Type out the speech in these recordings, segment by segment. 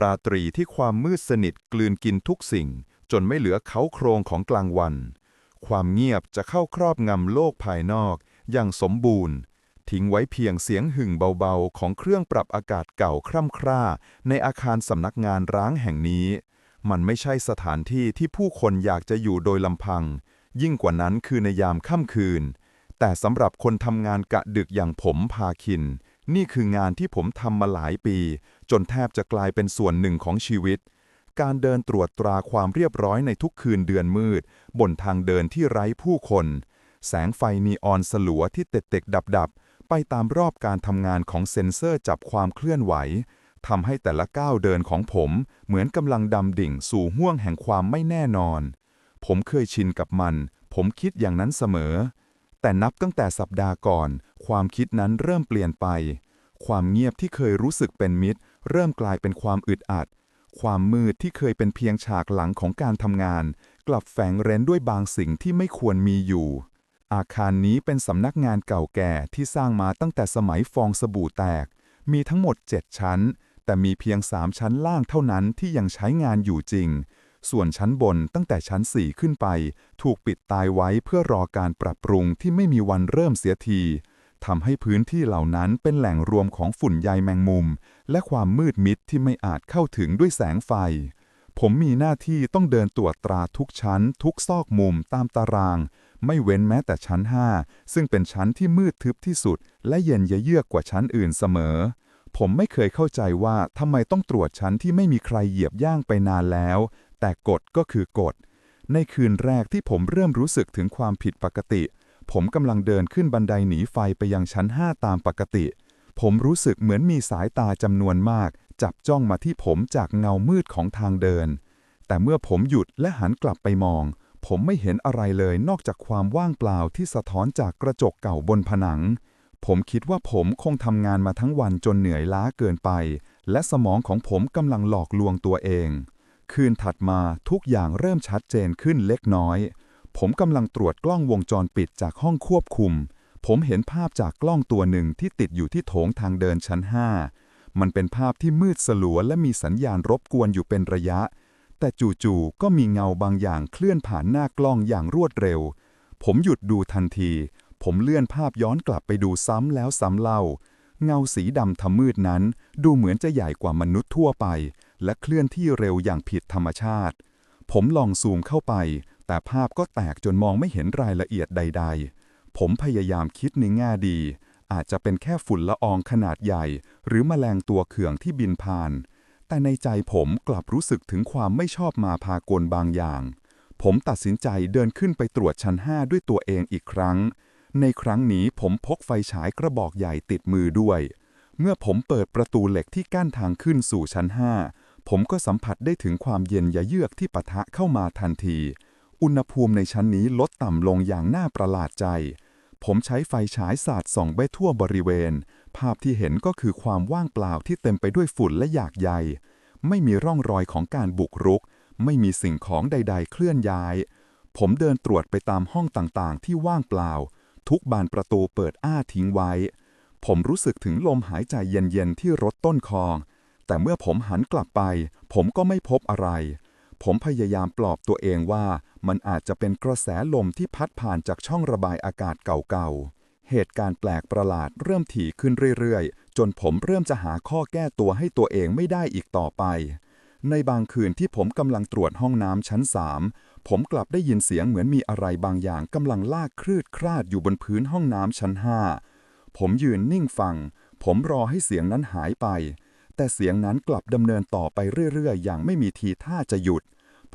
ราตรีที่ความมืดสนิทกลืนกินทุกสิ่ง จนไม่เหลือเขาโครงของกลางวัน ความเงียบจะเข้าครอบงำโลกภายนอกอย่างสมบูรณ์ ทิ้งไว้เพียงเสียงหึ่งเบาๆ ของเครื่องปรับอากาศเก่าคร่ำคร่า ในอาคารสำนักงานร้างแห่งนี้ มันไม่ใช่สถานที่ที่ผู้คนอยากจะอยู่โดยลำพัง ยิ่งกว่านั้นคือในยามค่ำคืน แต่สำหรับคนทำงานกะดึกอย่างผมพาคิน นี่คืองานที่ผมทำมาหลายปี จนแทบจะกลายเป็นส่วนหนึ่งของชีวิต การเดินตรวจตราความเรียบร้อยในทุกคืนเดือนมืด บนทางเดินที่ไร้ผู้คน แสงไฟนีออนสลัวที่เต็กๆดับๆ ไปตามรอบการทำงานของเซ็นเซอร์จับความเคลื่อนไหวทำให้แต่ละก้าวเดินของผม เหมือนกำลังดำดิ่งสู่ห้วงแห่งความไม่แน่นอน ผมเคยชินกับมัน ผมคิดอย่างนั้นเสมอ แต่นับตั้งแต่สัปดาห์ก่อน ความคิดนั้นเริ่มเปลี่ยนไป ความเงียบที่เคยรู้สึกเป็นมิตร เริ่มกลายเป็นความอึดอัด ความมืดที่เคยเป็นเพียงฉากหลังของการทำงาน กลับแฝงเร้นด้วยบางสิ่งที่ไม่ควรมีอยู่ อาคารนี้เป็นสำนักงานเก่าแก่ที่สร้างมาตั้งแต่สมัยฟองสบู่แตก มีทั้งหมด 7 ชั้น แต่มีเพียง 3 ชั้นล่างเท่านั้นที่ยังใช้งานอยู่จริง ส่วนชั้นบนตั้งแต่ชั้น 4 ขึ้นไป ถูกปิดตายไว้เพื่อรอการปรับปรุงที่ไม่มีวันเริ่มเสียทีทำให้พื้นที่เหล่านั้นเป็นแหล่งรวมของฝุ่นใยแมงมุม และความมืดมิดที่ไม่อาจเข้าถึงด้วยแสงไฟ ผมมีหน้าที่ต้องเดินตรวจตราทุกชั้น ทุกซอกมุมตามตาราง ไม่เว้นแม้แต่ชั้น 5 ซึ่งเป็นชั้นที่มืดทึบที่สุด และเย็นเยือกกว่าชั้นอื่นเสมอ ผมไม่เคยเข้าใจว่าทำไมต้องตรวจชั้นที่ไม่มีใครเหยียบย่างไปนานแล้ว แต่กฎก็คือกฎ ในคืนแรกที่ผมเริ่มรู้สึกถึงความผิดปกติ ผมกำลังเดินขึ้นบันไดหนีไฟไปยังชั้น 5 ตามปกติ ผมรู้สึกเหมือนมีสายตาจำนวนมาก จับจ้องมาที่ผมจากเงามืดของทางเดิน แต่เมื่อผมหยุดและหันกลับไปมอง ผมไม่เห็นอะไรเลยนอกจากความว่างเปล่าที่สะท้อนจากกระจกเก่าบนผนัง ผมคิดว่าผมคงทำงานมาทั้งวันจนเหนื่อยล้าเกินไป และสมองของผมกำลังหลอกลวงตัวเอง คืนถัดมาทุกอย่างเริ่มชัดเจนขึ้นเล็กน้อย ผมกำลังตรวจกล้องวงจรปิดจากห้องควบคุม ผมเห็นภาพจากกล้องตัวหนึ่งที่ติดอยู่ที่โถงทางเดินชั้น 5 มันเป็นภาพที่มืดสลัวและมีสัญญาณรบกวนอยู่เป็นระยะ แต่จู่ๆก็มีเงาบางอย่างเคลื่อนผ่านหน้ากล้องอย่างรวดเร็ว ผมหยุดดูทันที ผมเลื่อนภาพย้อนกลับไปดูซ้ำแล้วซ้ำเล่า เงาสีดำทำมืดนั้น ดูเหมือนจะใหญ่กว่ามนุษย์ทั่วไป และเคลื่อนที่เร็วอย่างผิดธรรมชาติ ผมลองซูมเข้าไป แต่ภาพก็แตกจนมองไม่เห็นรายละเอียดใด ๆ ผมพยายามคิดในแง่ดี อาจจะเป็นแค่ฝุ่นละอองขนาดใหญ่ หรือแมลงตัวเขื่องที่บินผ่าน แต่ในใจผมกลับรู้สึกถึงความไม่ชอบมาพากลบางอย่าง ผมตัดสินใจเดินขึ้นไปตรวจชั้น 5 ด้วยตัวเองอีกครั้ง ในครั้งนี้ผมพกไฟฉายกระบอกใหญ่ติดมือด้วยเมื่อผมเปิดประตูเหล็กที่กั้นทางขึ้นสู่ชั้น 5 ผมก็สัมผัสได้ถึงความเย็นยะเยือกที่ปะทะเข้ามาทันที อุณหภูมิในชั้นนี้ลดต่ำลงอย่างน่าประหลาดใจ ผมใช้ไฟฉายสาดส่องไปทั่วบริเวณ ภาพที่เห็นก็คือความว่างเปล่าที่เต็มไปด้วยฝุ่นและหยากใย ไม่มีร่องรอยของการบุกรุก ไม่มีสิ่งของใด ๆ เคลื่อนย้าย ผมเดินตรวจไปตามห้องต่างๆ ที่ว่างเปล่า ทุกบานประตูเปิดอ้าทิ้งไว้ ผมรู้สึกถึงลมหายใจเย็นๆที่รดต้นคอ แต่เมื่อผมหันกลับไป ผมก็ไม่พบอะไร ผมพยายามปลอบตัวเองว่ามันอาจจะเป็นกระแสลมที่พัดผ่านจากช่องระบายอากาศเก่าๆ เหตุการณ์แปลกประหลาดเริ่มถี่ขึ้นเรื่อยๆ จนผมเริ่มจะหาข้อแก้ตัวให้ตัวเองไม่ได้อีกต่อไป ในบางคืนที่ผมกำลังตรวจห้องน้ำชั้นสามผมกลับได้ยินเสียงเหมือนมีอะไรบางอย่างกำลังลากคลืดคลาดอยู่บนพื้นห้องน้ำชั้นห้าผมยืนนิ่งฟัง ผมรอให้เสียงนั้นหายไป แต่เสียงนั้นกลับดำเนินต่อไปเรื่อยๆ อย่างไม่มีทีท่าจะหยุด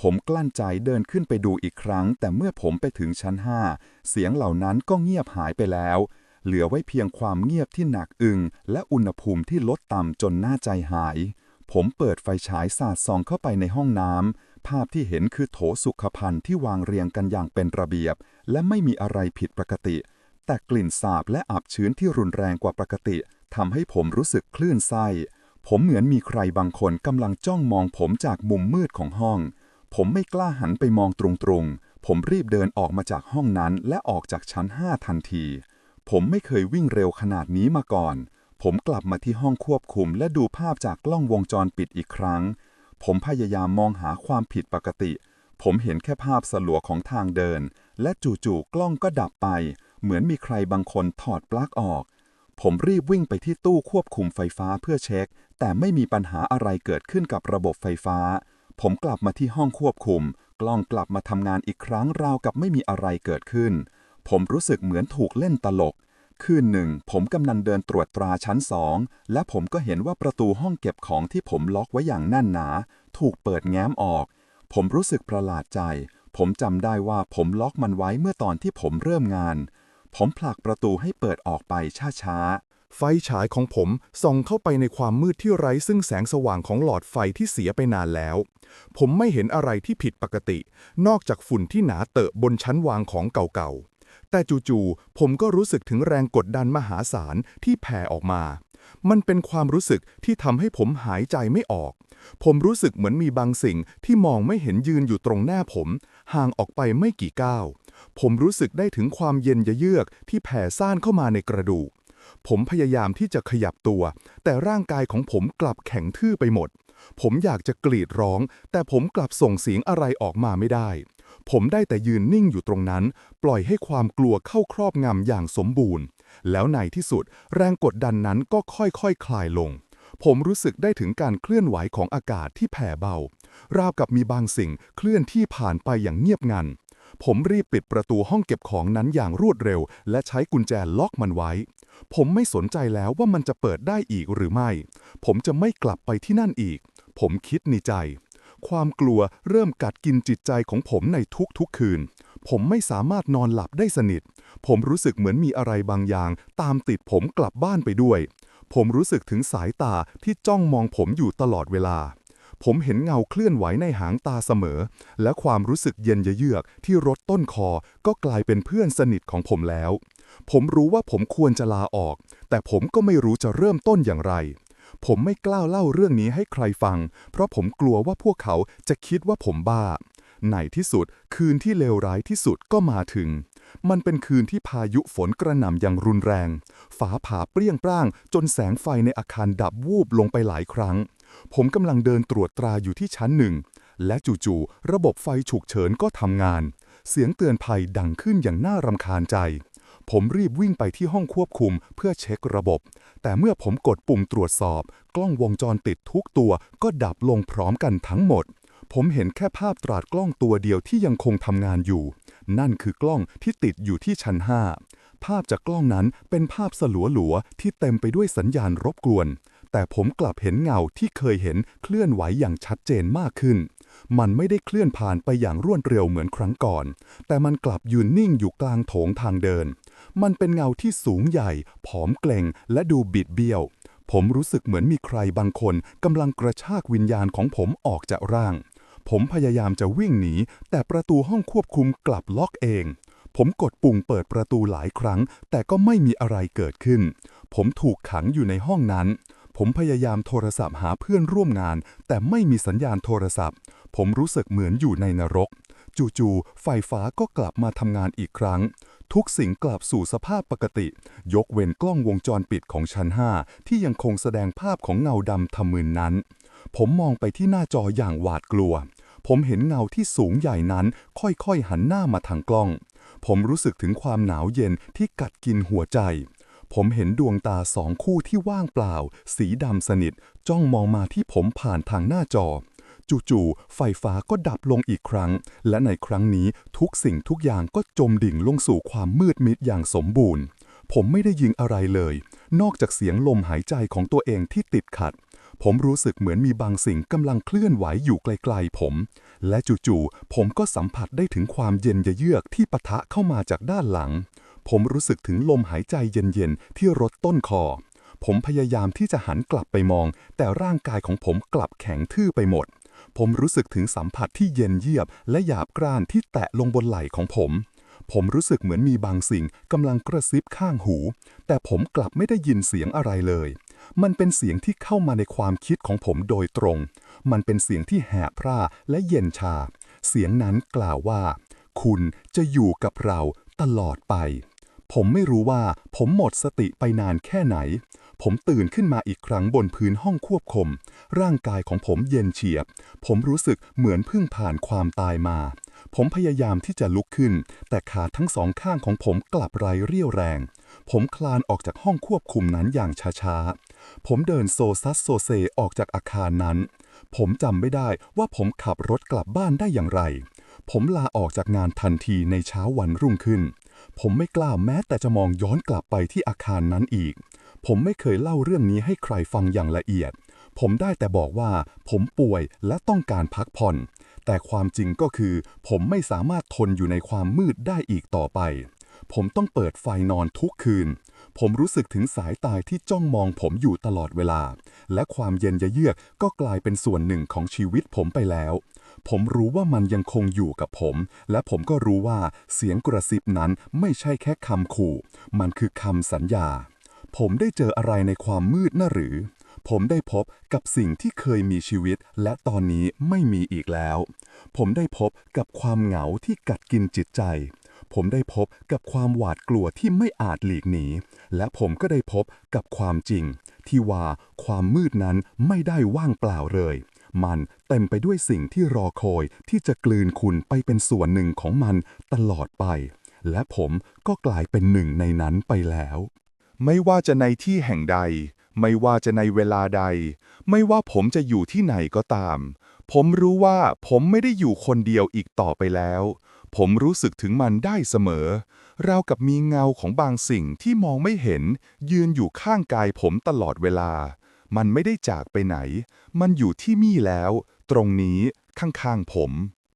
ผมกลั้นใจเดินขึ้นไปดูอีกครั้ง แต่เมื่อผมไปถึงชั้นห้าเสียงเหล่านั้นก็เงียบหายไปแล้ว เหลือไว้เพียงความเงียบที่หนักอึง และอุณหภูมิที่ลดต่ำจนน่าใจหาย ผมเปิดไฟฉายสาดส่องเข้าไปในห้องน้ำภาพที่เห็นคือโถสุขภัณฑ์ที่วางเรียงกันอย่างเป็นระเบียบ และไม่มีอะไรผิดปกติ แต่กลิ่นสาบและอับชื้นที่รุนแรงกว่าปกติทำให้ผมรู้สึกคลื่นไส้ ผมเหมือนมีใครบางคนกำลังจ้องมองผมจากมุมมืดของห้อง ผมไม่กล้าหันไปมองตรงๆ ผมรีบเดินออกมาจากห้องนั้นและออกจากชั้นห้าทันที ผมไม่เคยวิ่งเร็วขนาดนี้มาก่อน ผมกลับมาที่ห้องควบคุมและดูภาพจากกล้องวงจรปิดอีกครั้ง ผมพยายามมองหาความผิดปกติ ผมเห็นแค่ภาพสลัวของทางเดิน และจู่ๆกล้องก็ดับไป เหมือนมีใครบางคนถอดปลั๊กออก ผมรีบวิ่งไปที่ตู้ควบคุมไฟฟ้าเพื่อเช็ค แต่ไม่มีปัญหาอะไรเกิดขึ้นกับระบบไฟฟ้า ผมกลับมาที่ห้องควบคุม กล้องกลับมาทำงานอีกครั้งราวกับไม่มีอะไรเกิดขึ้น ผมรู้สึกเหมือนถูกเล่นตลก คืนหนึ่ง ผมกำลังเดินตรวจตราชั้นสองและผมก็เห็นว่าประตูห้องเก็บของที่ผมล็อกไว้อย่างแน่นหนา ถูกเปิดแง้มออก ผมรู้สึกประหลาดใจ ผมจำได้ว่าผมล็อกมันไว้เมื่อตอนที่ผมเริ่มงาน ผมผลักประตูให้เปิดออกไปช้าๆ ไฟฉายของผมส่องเข้าไปในความมืดที่ไร้ซึ่งแสงสว่างของหลอดไฟที่เสียไปนานแล้ว ผมไม่เห็นอะไรที่ผิดปกติ นอกจากฝุ่นที่หนาเตอะบนชั้นวางของเก่าๆ แต่จู่ๆ ผมก็รู้สึกถึงแรงกดดันมหาศาลที่แผ่ออกมา มันเป็นความรู้สึกที่ทำให้ผมหายใจไม่ออก ผมรู้สึกเหมือนมีบางสิ่งที่มองไม่เห็นยืนอยู่ตรงหน้าผม ห่างออกไปไม่กี่ก้าว ผมรู้สึกได้ถึงความเย็นยเยือกที่แผ่ซ่านเข้ามาในกระดูก ผมพยายามที่จะขยับตัว แต่ร่างกายของผมกลับแข็งทื่อไปหมด ผมอยากจะกรีดร้อง แต่ผมกลับส่งเสียงอะไรออกมาไม่ได้ ผมได้แต่ยืนนิ่งอยู่ตรงนั้น ปล่อยให้ความกลัวเข้าครอบงำอย่างสมบูรณ์ แล้วในที่สุด แรงกดดันนั้นก็ค่อยๆคคลายลง ผมรู้สึกได้ถึงการเคลื่อนไหวของอากาศที่แผ่เบา ราวกับมีบางสิ่งเคลื่อนที่ผ่านไปอย่างเงียบงัน ผมรีบปิดประตูห้องเก็บของนั้นอย่างรวดเร็ว และใช้กุญแจล็อกมันไว้ ผมไม่สนใจแล้วว่ามันจะเปิดได้อีกหรือไม่ ผมจะไม่กลับไปที่นั่นอีก ผมคิดในใจ ความกลัวเริ่มกัดกินจิตใจของผมในทุกๆคืน ผมไม่สามารถนอนหลับได้สนิท ผมรู้สึกเหมือนมีอะไรบางอย่าง ตามติดผมกลับบ้านไปด้วย ผมรู้สึกถึงสายตาที่จ้องมองผมอยู่ตลอดเวลา ผมเห็นเงาเคลื่อนไหวในหางตาเสมอ และความรู้สึกเย็นเยือกที่รดต้นคอก็กลายเป็นเพื่อนสนิทของผมแล้ว ผมรู้ว่าผมควรจะลาออก แต่ผมก็ไม่รู้จะเริ่มต้นอย่างไร ผมไม่กล้าเล่าเรื่องนี้ให้ใครฟัง เพราะผมกลัวว่าพวกเขาจะคิดว่าผมบ้าในที่สุดคืนที่เลวร้ายที่สุดก็มาถึง มันเป็นคืนที่พายุฝนกระหน่ำอย่างรุนแรงฟ้าผ่าเปรี้ยงปร้างจนแสงไฟในอาคารดับวูบลงไปหลายครั้ง ผมกำลังเดินตรวจตราอยู่ที่ชั้นหนึ่ง และจู่ๆ ระบบไฟฉุกเฉินก็ทำงาน เสียงเตือนภัยดังขึ้นอย่างน่ารำคาญใจ ผมรีบวิ่งไปที่ห้องควบคุมเพื่อเช็คระบบ แต่เมื่อผมกดปุ่มตรวจสอบ กล้องวงจรปิดทุกตัวก็ดับลงพร้อมกันทั้งหมด ผมเห็นแค่ภาพตราดกล้องตัวเดียวที่ยังคงทำงานอยู่ นั่นคือกล้องที่ติดอยู่ที่ชั้น5ภาพจากกล้องนั้นเป็นภาพสลัวหลัวที่เต็มไปด้วยสัญญาณรบกวน แต่ผมกลับเห็นเงาที่เคยเห็นเคลื่อนไหวอย่างชัดเจนมากขึ้น มันไม่ได้เคลื่อนผ่านไปอย่างรวดเร็วเหมือนครั้งก่อน แต่มันกลับยืนนิ่งอยู่กลางโถงทางเดิน มันเป็นเงาที่สูงใหญ่ ผอมเกรงและดูบิดเบี้ยว ผมรู้สึกเหมือนมีใครบางคนกำลังกระชากวิญญาณของผมออกจากร่าง ผมพยายามจะวิ่งหนี แต่ประตูห้องควบคุมกลับล็อกเองผมกดปุ่มเปิดประตูหลายครั้ง แต่ก็ไม่มีอะไรเกิดขึ้น ผมถูกขังอยู่ในห้องนั้น ผมพยายามโทรศัพท์หาเพื่อนร่วมงาน แต่ไม่มีสัญญาณโทรศัพท์ ผมรู้สึกเหมือนอยู่ในนรก จู่ๆ ไฟฟ้าก็กลับมาทำงานอีกครั้ง ทุกสิ่งกลับสู่สภาพปกติ ยกเว้นกล้องวงจรปิดของชั้น 5 ที่ยังคงแสดงภาพของเงาดำทำมืนนั้น ผมมองไปที่หน้าจออย่างหวาดกลัว ผมเห็นเงาที่สูงใหญ่นั้น ค่อยๆหันหน้ามาทางกล้อง ผมรู้สึกถึงความหนาวเย็นที่กัดกินหัวใจ ผมเห็นดวงตาสองคู่ที่ว่างเปล่า สีดำสนิท จ้องมองมาที่ผมผ่านทางหน้าจอ จู่ๆ ไฟฟ้าก็ดับลงอีกครั้ง และในครั้งนี้ทุกสิ่งทุกอย่างก็จมดิ่งลงสู่ความมืดมิดอย่างสมบูรณ์ ผมไม่ได้ยินอะไรเลย นอกจากเสียงลมหายใจของตัวเองที่ติดขัด ผมรู้สึกเหมือนมีบางสิ่งกำลังเคลื่อนไหวอยู่ไกลๆผม และจู่ๆ ผมก็สัมผัสได้ถึงความเย็นเยือกที่ปะทะเข้ามาจากด้านหลัง ผมรู้สึกถึงลมหายใจเย็นๆ ที่รดต้นคอ ผมพยายามที่จะหันกลับไปมอง แต่ร่างกายของผมกลับแข็งทื่อไปหมด ผมรู้สึกถึงสัมผัสที่เย็นเยียบ และหยาบกร้านที่แตะลงบนไหล่ของผม ผมรู้สึกเหมือนมีบางสิ่งกำลังกระซิบข้างหู แต่ผมกลับไม่ได้ยินเสียงอะไรเลย มันเป็นเสียงที่เข้ามาในความคิดของผมโดยตรง มันเป็นเสียงที่แหบพร่าและเย็นชา เสียงนั้นกล่าวว่า คุณจะอยู่กับเราตลอดไป ผมไม่รู้ว่าผมหมดสติไปนานแค่ไหน ผมตื่นขึ้นมาอีกครั้งบนพื้นห้องควบคุม ร่างกายของผมเย็นเฉียบ ผมรู้สึกเหมือนเพิ่งผ่านความตายมา ผมพยายามที่จะลุกขึ้น แต่ขาทั้งสองข้างของผมกลับไร้เรี่ยวแรง ผมคลานออกจากห้องควบคุมนั้นอย่างช้าๆ ผมเดินโซซัสโซเซออกจากอาคารนั้น ผมจำไม่ได้ว่าผมขับรถกลับบ้านได้อย่างไร ผมลาออกจากงานทันทีในเช้าวันรุ่งขึ้น ผมไม่กล้าแม้แต่จะมองย้อนกลับไปที่อาคารนั้นอีก ผมไม่เคยเล่าเรื่องนี้ให้ใครฟังอย่างละเอียด ผมได้แต่บอกว่าผมป่วยและต้องการพักผ่อน แต่ความจริงก็คือ ผมไม่สามารถทนอยู่ในความมืดได้อีกต่อไป ผมต้องเปิดไฟนอนทุกคืน ผมรู้สึกถึงสายตายที่จ้องมองผมอยู่ตลอดเวลา และความเย็นยะเยือกก็กลายเป็นส่วนหนึ่งของชีวิตผมไปแล้ว ผมรู้ว่ามันยังคงอยู่กับผม และผมก็รู้ว่าเสียงกระซิบนั้นไม่ใช่แค่คำขู่ มันคือคำสัญญา ผมได้เจออะไรในความมืดน่ะหรือ ผมได้พบกับสิ่งที่เคยมีชีวิต และตอนนี้ไม่มีอีกแล้ว ผมได้พบกับความเหงาที่กัดกินจิตใจ ผมได้พบกับความหวาดกลัวที่ไม่อาจหลีกหนี และผมก็ได้พบกับความจริง ที่ว่าความมืดนั้นไม่ได้ว่างเปล่าเลย มันเต็มไปด้วยสิ่งที่รอคอยที่จะกลืนคุณไปเป็นส่วนหนึ่งของมันตลอดไป และผมก็กลายเป็นหนึ่งในนั้นไปแล้ว ไม่ว่าจะในที่แห่งใด ไม่ว่าจะในเวลาใด ไม่ว่าผมจะอยู่ที่ไหนก็ตาม ผมรู้ว่าผมไม่ได้อยู่คนเดียวอีกต่อไปแล้ว ผมรู้สึกถึงมันได้เสมอราวกับมีเงาของบางสิ่งที่มองไม่เห็น ยืนอยู่ข้างกายผมตลอดเวลา มันไม่ได้จากไปไหน มันอยู่ที่มี่แล้ว ตรงนี้ข้างๆผม